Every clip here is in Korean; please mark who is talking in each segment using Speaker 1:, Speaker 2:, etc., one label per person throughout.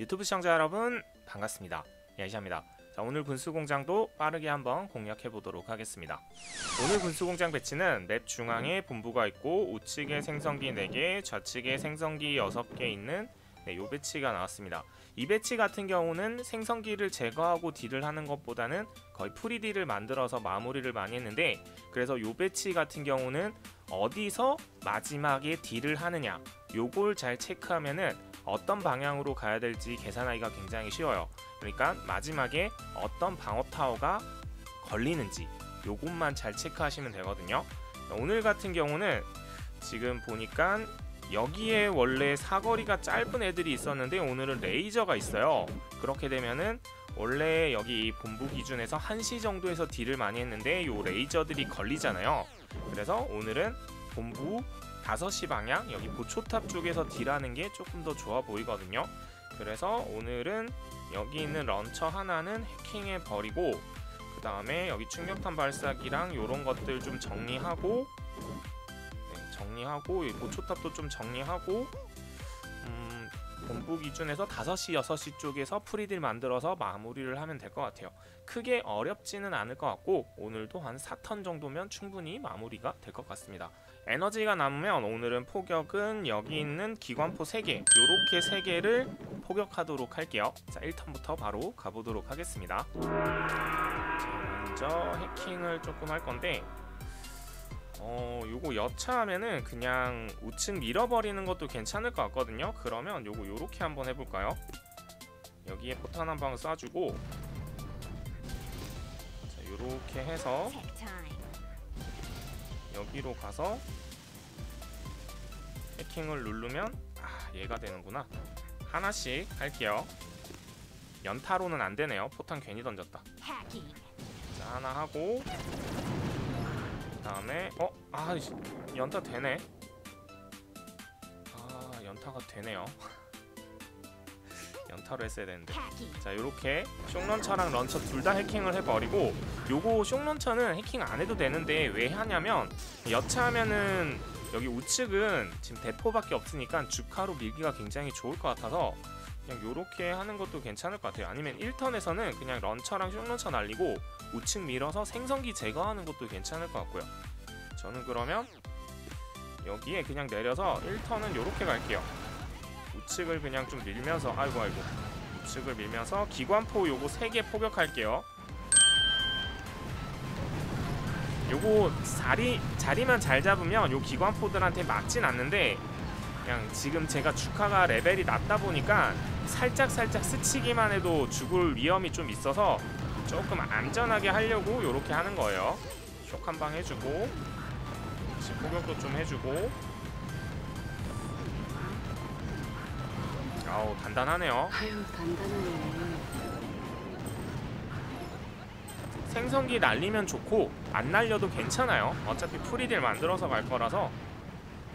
Speaker 1: 유튜브 시청자 여러분 반갑습니다. 야이샤입니다. 자, 오늘 군수공장도 빠르게 한번 공략해 보도록 하겠습니다. 오늘 군수공장 배치는 맵 중앙에 본부가 있고 우측에 생성기 4개, 좌측에 생성기 6개 있는 네, 요 배치가 나왔습니다. 이 배치 같은 경우는 생성기를 제거하고 딜을 하는 것보다는 거의 프리딜을 만들어서 마무리를 많이 했는데 그래서 요 배치 같은 경우는 어디서 마지막에 딜을 하느냐 요걸 잘 체크하면은 어떤 방향으로 가야 될지 계산하기가 굉장히 쉬워요. 그러니까 마지막에 어떤 방어 타워가 걸리는지 요것만 잘 체크하시면 되거든요. 오늘 같은 경우는 지금 보니까 여기에 원래 사거리가 짧은 애들이 있었는데 오늘은 레이저가 있어요. 그렇게 되면은 원래 여기 본부 기준에서 1시 정도에서 딜을 많이 했는데 요 레이저들이 걸리잖아요. 그래서 오늘은 본부 5시 방향 여기 보초탑 쪽에서 딜하는 게 조금 더 좋아 보이거든요. 그래서 오늘은 여기 있는 런처 하나는 해킹해 버리고 그 다음에 여기 충격탄 발사기랑 요런 것들 좀 정리하고 네, 정리하고 이 보초탑도 좀 정리하고 음, 본부 기준에서 5시, 6시 쪽에서 프리딜 만들어서 마무리를 하면 될 것 같아요. 크게 어렵지는 않을 것 같고 오늘도 한 4턴 정도면 충분히 마무리가 될 것 같습니다. 에너지가 남으면 오늘은 포격은 여기 있는 기관포 3개 요렇게 3개를 포격하도록 할게요. 자 1턴부터 바로 가보도록 하겠습니다. 자, 먼저 해킹을 조금 할 건데 어 요거 여차하면은 그냥 우측 밀어버리는 것도 괜찮을 것 같거든요. 그러면 요거 요렇게 한번 해볼까요? 여기에 포탄 한 방 쏴주고. 자 요렇게 해서 여기로 가서 해킹을 누르면 아 얘가 되는구나. 하나씩 할게요. 연타로는 안 되네요. 포탄 괜히 던졌다. 자 하나 하고. 그 다음에 어? 아 연타 되네. 아 연타가 되네요. 연타로 했어야 되는데. 자 요렇게 숑런처랑 런처 둘 다 해킹을 해버리고 요거 숑런처는 해킹 안 해도 되는데 왜 하냐면 여차하면은 여기 우측은 지금 대포밖에 없으니까 주카로 밀기가 굉장히 좋을 것 같아서 그냥 요렇게 하는 것도 괜찮을 것 같아요. 아니면 1턴에서는 그냥 런처랑 숑런처 날리고 우측 밀어서 생성기 제거하는 것도 괜찮을 것 같고요. 저는 그러면 여기에 그냥 내려서 1턴은 요렇게 갈게요. 우측을 그냥 좀 밀면서 아이고 아이고. 우측을 밀면서 기관포 요거 3개 포격할게요. 요거 자리, 자리만 잘 잡으면 요 기관포들한테 맞진 않는데 그냥 지금 제가 주카가 레벨이 낮다 보니까 살짝 살짝 스치기만 해도 죽을 위험이 좀 있어서 조금 안전하게 하려고 요렇게 하는 거예요. 쇽한방 해주고 지금 포격도 좀 해주고. 아우 단단하네요.
Speaker 2: 아유 단단하네.
Speaker 1: 생성기 날리면 좋고 안 날려도 괜찮아요. 어차피 프리딜 만들어서 갈 거라서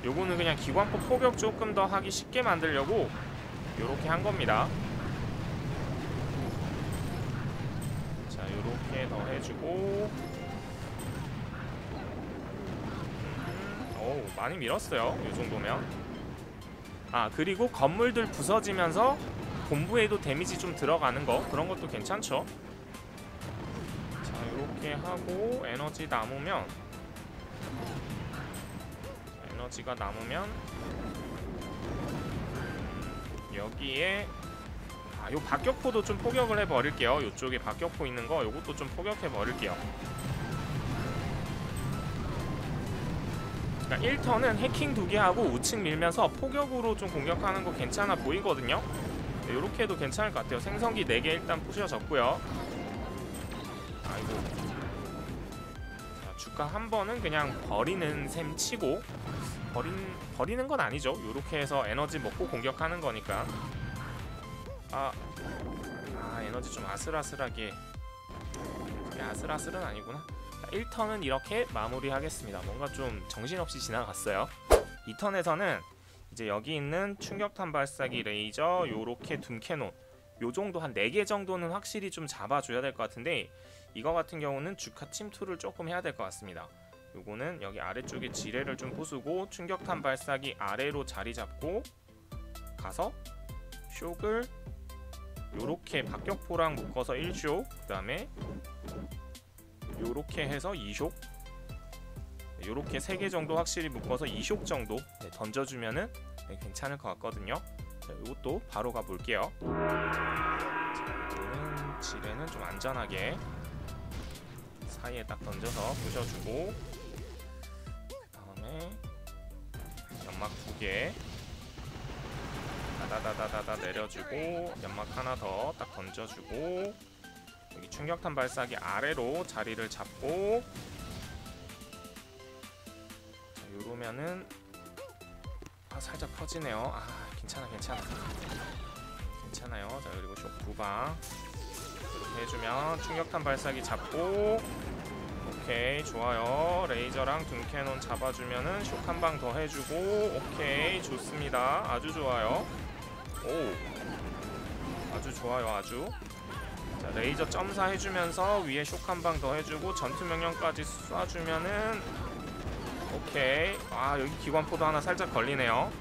Speaker 1: 요거는 그냥 기관포 포격 조금 더 하기 쉽게 만들려고 요렇게 한 겁니다. 자 요렇게 더 해주고. 음, 어우 많이 밀었어요 요 정도면. 아 그리고 건물들 부서지면서 본부에도 데미지 좀 들어가는 거 그런 것도 괜찮죠? 자 이렇게 하고 에너지 남으면 에너지가 남으면 여기에 아, 요 박격포도 좀 포격을 해 버릴게요. 요쪽에 박격포 있는 거 요것도 좀 포격해 버릴게요. 그러니까 1턴은 해킹 두 개 하고 우측 밀면서 포격으로 좀 공격하는 거 괜찮아 보이거든요. 네, 요렇게 해도 괜찮을 것 같아요. 생성기 4개 일단 부셔졌고요. 아이고. 자, 주가 한 번은 그냥 버리는 셈 치고 버린, 버리는 건 아니죠. 요렇게 해서 에너지 먹고 공격하는 거니까. 아, 아 에너지 좀 아슬아슬하게. 아슬아슬은 아니구나. 자, 1턴은 이렇게 마무리하겠습니다. 뭔가 좀 정신없이 지나갔어요. 2턴에서는 이제 여기 있는 충격탄 발사기 레이저 요렇게 둠캐논 요 정도 한 4개 정도는 확실히 좀 잡아줘야 될 것 같은데 이거 같은 경우는 주카 침투를 조금 해야 될 것 같습니다. 요거는 여기 아래쪽에 지뢰를 좀 부수고 충격탄 발사기 아래로 자리 잡고 가서 쇽을 요렇게 박격포랑 묶어서 1쇼 그 다음에 요렇게 해서 2쇼. 요렇게 3개 정도 확실히 묶어서 2쇼 정도. 네, 던져주면은 네, 괜찮을 것 같거든요. 자, 요것도 바로 가볼게요. 지뢰는 좀 안전하게 사이에 딱 던져서 부셔주고 그 다음에 연막 두 개. 다다다다다다 내려주고 연막 하나 더 딱 던져주고 여기 충격탄 발사기 아래로 자리를 잡고 자, 요러면은 아 살짝 퍼지네요. 아 괜찮아 괜찮아. 괜찮아요. 자 그리고 쇼 두방. 이렇게 해주면 충격탄 발사기 잡고 오케이 좋아요. 레이저랑 둔캐논 잡아주면은 쇼한방 더 해주고 오케이 좋습니다. 아주 좋아요. 오 아주 좋아요 아주. 자 레이저 점사 해주면서 위에 쇼한방 더 해주고 전투 명령까지 쏴주면은 오케이. 아 여기 기관포도 하나 살짝 걸리네요.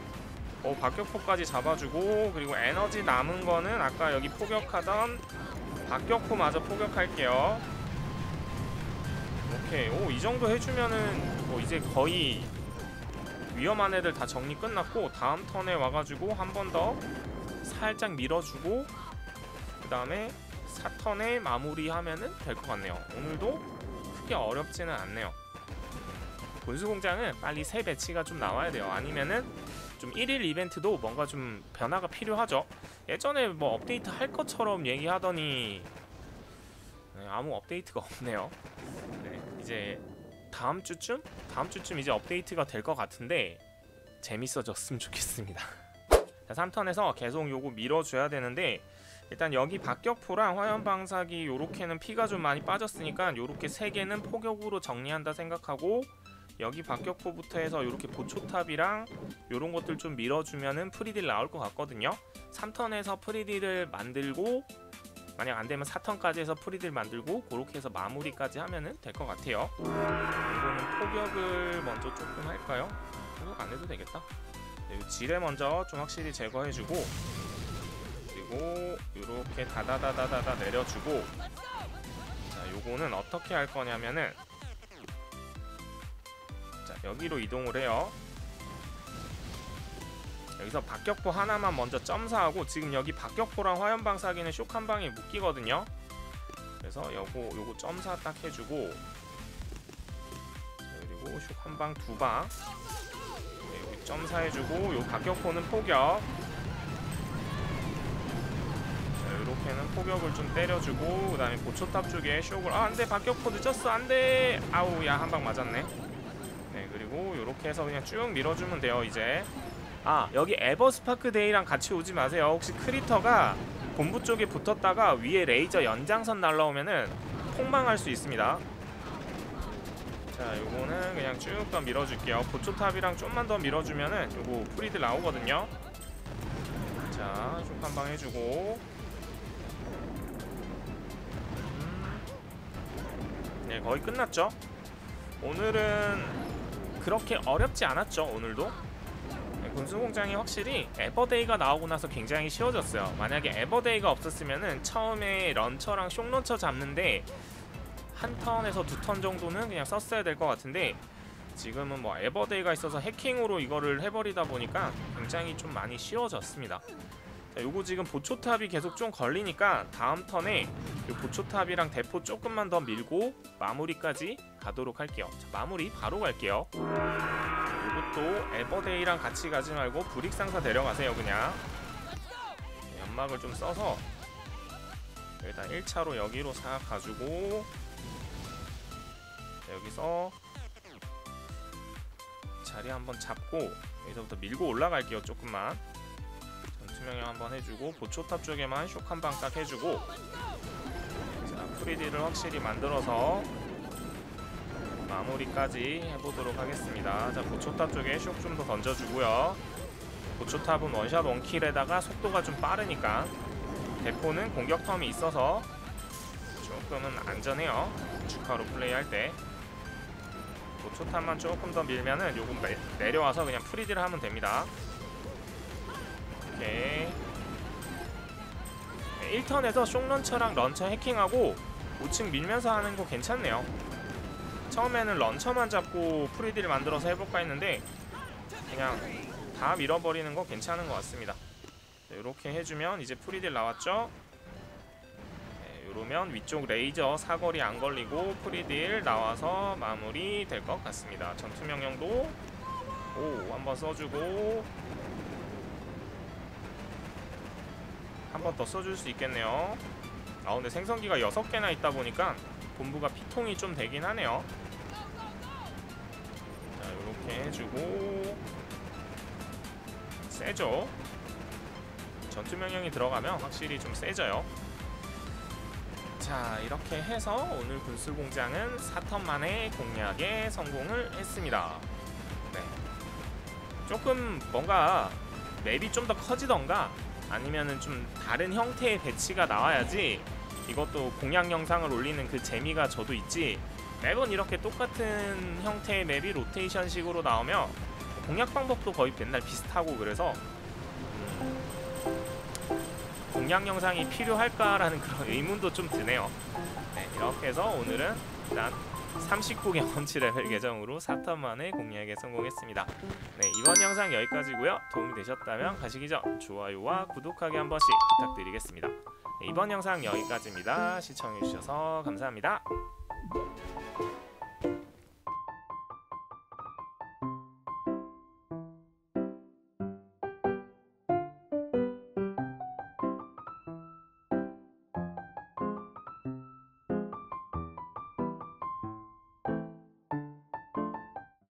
Speaker 1: 오 박격포까지 잡아주고 그리고 에너지 남은 거는 아까 여기 포격하던 박격포마저 포격할게요 오케이 오 이 정도 해주면은 뭐 이제 거의 위험한 애들 다 정리 끝났고 다음 턴에 와가지고 한 번 더 살짝 밀어주고 그 다음에 4턴에 마무리하면은 될 것 같네요. 오늘도 크게 어렵지는 않네요. 군수공장은 빨리 새 배치가 좀 나와야 돼요. 아니면은 좀 1일 이벤트도 뭔가 좀 변화가 필요하죠. 예전에 뭐 업데이트 할 것처럼 얘기하더니 네, 아무 업데이트가 없네요. 네, 이제 다음 주쯤? 다음 주쯤 이제 업데이트가 될 것 같은데 재밌어졌으면 좋겠습니다. 자, 3턴에서 계속 요거 밀어줘야 되는데 일단 여기 박격포랑 화염방사기 요렇게는 피가 좀 많이 빠졌으니까 요렇게 세 개는 포격으로 정리한다 생각하고 여기 박격포부터 해서 요렇게 보초탑이랑 요런 것들 좀 밀어주면은 프리딜 나올 것 같거든요. 3턴에서 프리딜을 만들고 만약 안 되면 4턴까지 해서 프리딜 만들고 그렇게 해서 마무리까지 하면은 될 것 같아요. 이거는 포격을 먼저 조금 할까요? 포격 안 해도 되겠다. 네, 이 지뢰 먼저 좀 확실히 제거해주고 그리고 이렇게 다다다다다다 내려주고 자 요거는 어떻게 할 거냐면은 자 여기로 이동을 해요. 여기서 박격포 하나만 먼저 점사하고 지금 여기 박격포랑 화염방사기는 쇼 한 방에 묶이거든요. 그래서 요거 요거 점사 딱 해주고 자, 그리고 쇼 한 방 두 방. 네, 여기 점사 해주고 요 박격포는 포격. 자 이렇게는 포격을 좀 때려주고 그 다음에 보초탑 쪽에 쇼을 아 안돼 박격포 늦었어 안돼 아우 야 한 방 맞았네. 네 그리고 요렇게 해서 그냥 쭉 밀어주면 돼요 이제. 아 여기 에버스파크 데이랑 같이 오지 마세요. 혹시 크리터가 본부 쪽에 붙었다가 위에 레이저 연장선 날라오면은 폭망할 수 있습니다. 자 요거는 그냥 쭉 더 밀어줄게요. 보초탑이랑 좀만 더 밀어주면은 요거 프리드 나오거든요. 자쭉 한방 해주고. 음. 네 거의 끝났죠? 오늘은 그렇게 어렵지 않았죠 오늘도 네, 군수공장이 확실히 에버데이가 나오고 나서 굉장히 쉬워졌어요. 만약에 에버데이가 없었으면은 처음에 런처랑 쇽런처 잡는데 한 턴에서 두 턴 정도는 그냥 썼어야 될 것 같은데 지금은 뭐 에버데이가 있어서 해킹으로 이거를 해버리다 보니까 굉장히 좀 많이 쉬워졌습니다. 자, 요거 지금 보초탑이 계속 좀 걸리니까 다음 턴에 요 보초탑이랑 대포 조금만 더 밀고 마무리까지 가도록 할게요. 자, 마무리 바로 갈게요. 이것도 에버데이랑 같이 가지 말고 불익상사 데려가세요 그냥. 네, 연막을 좀 써서 일단 1차로 여기로 싹 가지고 자, 여기서 자리 한번 잡고 여기서부터 밀고 올라갈게요 조금만. 전투명령 한번 해주고 보초탑 쪽에만 쇼 한방 딱 해주고 자 프리디를 확실히 만들어서 마무리까지 해보도록 하겠습니다. 자 보초탑 쪽에 쇼좀더 던져주고요. 보초탑은 원샷 원킬에다가 속도가 좀 빠르니까 대포는 공격 텀이 있어서 조금은 안전해요. 축하로 플레이할 때 보초탑만 조금 더 밀면은 요금 내, 내려와서 그냥 프리딜 하면 됩니다. 오케이 1턴에서 숑런처랑 런처 해킹하고 우측 밀면서 하는 거 괜찮네요. 처음에는 런처만 잡고 프리딜 만들어서 해볼까 했는데 그냥 다 밀어버리는 거 괜찮은 것 같습니다. 이렇게 해주면 이제 프리딜 나왔죠? 네, 이러면 위쪽 레이저 사거리 안 걸리고 프리딜 나와서 마무리 될 것 같습니다. 전투 명령도 오 한번 써주고 한 번 더 써줄 수 있겠네요. 아 근데 생성기가 6개나 있다 보니까 본부가 피통이 좀 되긴 하네요. 해주고 세죠. 전투 명령이 들어가면 확실히 좀 세져요. 자 이렇게 해서 오늘 군수 공장은 4턴 만에 공략에 성공을 했습니다. 네. 조금 뭔가 맵이 좀 더 커지던가 아니면은 좀 다른 형태의 배치가 나와야지 이것도 공략 영상을 올리는 그 재미가 저도 있지 매번 이렇게 똑같은 형태의 맵이 로테이션식으로 나오면 공략 방법도 거의 맨날 비슷하고 그래서 음, 공략 영상이 필요할까라는 그런 의문도 좀 드네요. 네, 이렇게 해서 오늘은 일단 39경험치 레벨 계정으로 4턴 만에 공략에 성공했습니다. 네, 이번 영상 여기까지고요. 도움이 되셨다면 가시기 전 좋아요와 구독하기 한 번씩 부탁드리겠습니다. 네, 이번 영상 여기까지입니다. 시청해주셔서 감사합니다. フフフ。